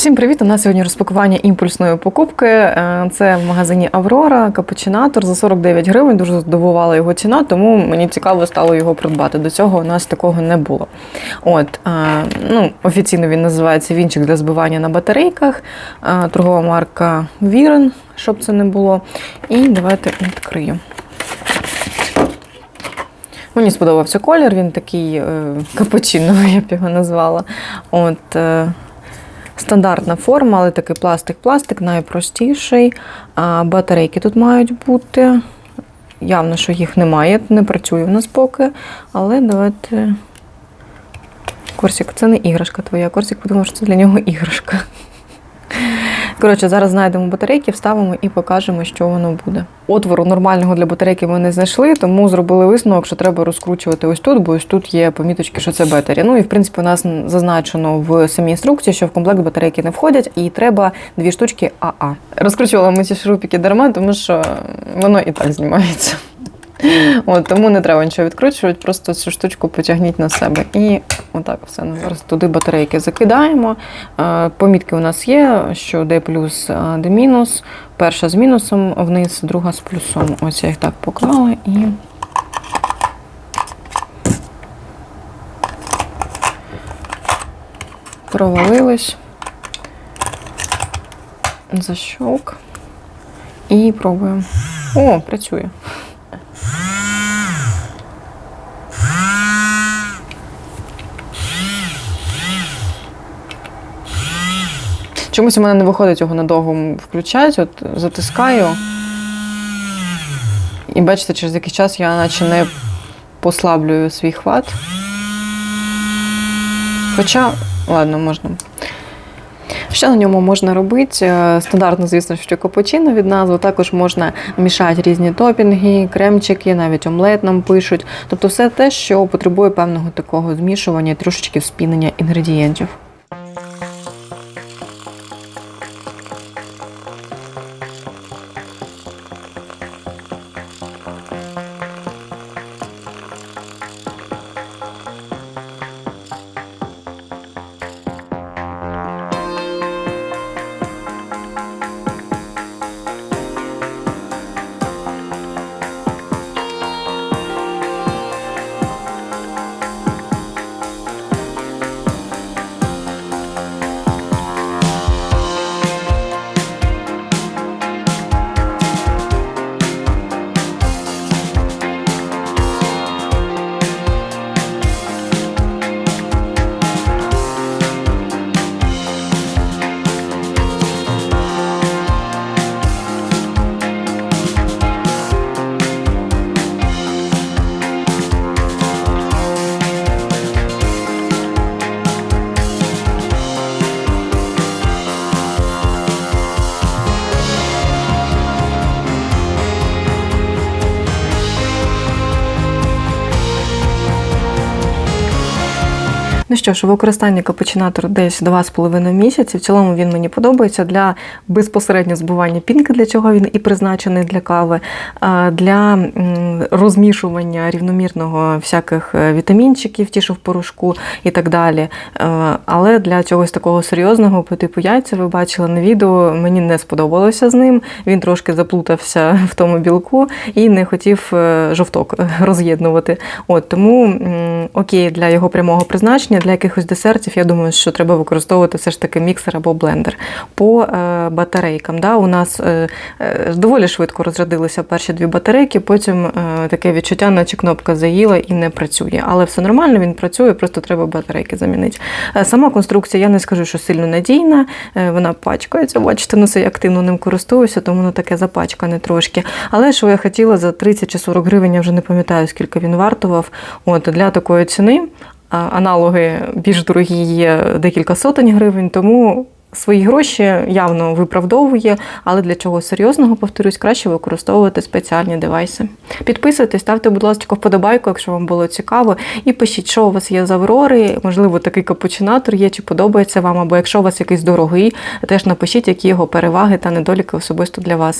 Всім привіт! У нас сьогодні розпакування імпульсної покупки. Е, Це в магазині Аврора, капучинатор за 49 гривень. Дуже здивувала його ціна, тому мені цікаво стало його придбати. До цього у нас такого не було. От, е, ну, офіційно він називається вінчик для збивання на батарейках. Е, Торгова марка Вірен, щоб це не було. І давайте відкрию. Мені сподобався колір, він такий капучиновий, я б його назвала. От, стандартна форма, але такий пластик-пластик, найпростіший. Батарейки тут мають бути. Явно, що їх немає, не працює в нас поки. Але давайте. Корсик, це не іграшка твоя. Корсик подумав, що це для нього іграшка. Коротше, зараз знайдемо батарейки, вставимо і покажемо, що воно буде. Отвору нормального для батарейки ми не знайшли, тому зробили висновок, що треба розкручувати ось тут, бо ось тут є поміточки, що це бетері. Ну і в принципі у нас зазначено в самій інструкції, що в комплект батарейки не входять, і треба дві штучки АА. Розкручували ми ці шурупики дарма, тому що воно і так знімається. От, тому не треба нічого відкручувати, просто цю штучку потягніть на себе. І отак все. Зараз туди батарейки закидаємо. Е, Помітки у нас є, що де плюс, де мінус. Перша з мінусом вниз, друга з плюсом. Ось я їх так поклала і. Провалились. Защолк. І пробуємо. О, працює. Чомусь у мене не виходить його надовго включати, от затискаю. І бачите, через який час я наче не послаблюю свій хват. Хоча, ладно, можна. Що на ньому можна робити? Е, Стандартно, звісно, що капучино від назви. Також можна мішати різні топінги, кремчики, навіть омлет нам пишуть. Тобто все те, що потребує певного такого змішування, трошечки вспінення інгредієнтів. Ну що ж, використання капучинатора десь 2,5 місяці. В цілому він мені подобається для безпосередньо збивання пінки, для чого він і призначений для кави, для розмішування рівномірного всяких е, вітамінчиків, ті, що в порошку і так далі. Е, Але для чогось такого серйозного, по типу яйця, ви бачили на відео, мені не сподобалося з ним. Він трошки заплутався в тому білку і не хотів е, жовток роз'єднувати. От тому окей, для його прямого призначення, для якихось десертів, я думаю, що треба використовувати все ж таки міксер або блендер. По е, батарейкам, да, у нас е, е, доволі швидко розрядилися перші дві батарейки, потім таке відчуття, наче кнопка заїла і не працює. Але все нормально, він працює, просто треба батарейки замінити. Сама конструкція, я не скажу, що сильно надійна, вона пачкається, бачите, ну це я активно ним користуюся, тому воно таке запачкане трошки. Але що я хотіла за 30 чи 40 гривень, я вже не пам'ятаю, скільки він вартував. От для такої ціни. Аналоги більш дорогі є декілька сотень гривень, тому свої гроші явно виправдовує, але для чого серйозного, повторюсь, краще використовувати спеціальні девайси. Підписуйтесь, ставте, будь ласка, вподобайку, якщо вам було цікаво, і пишіть, що у вас є з Аврори, можливо, такий капучинатор є, чи подобається вам, або якщо у вас якийсь дорогий, теж напишіть, які його переваги та недоліки особисто для вас.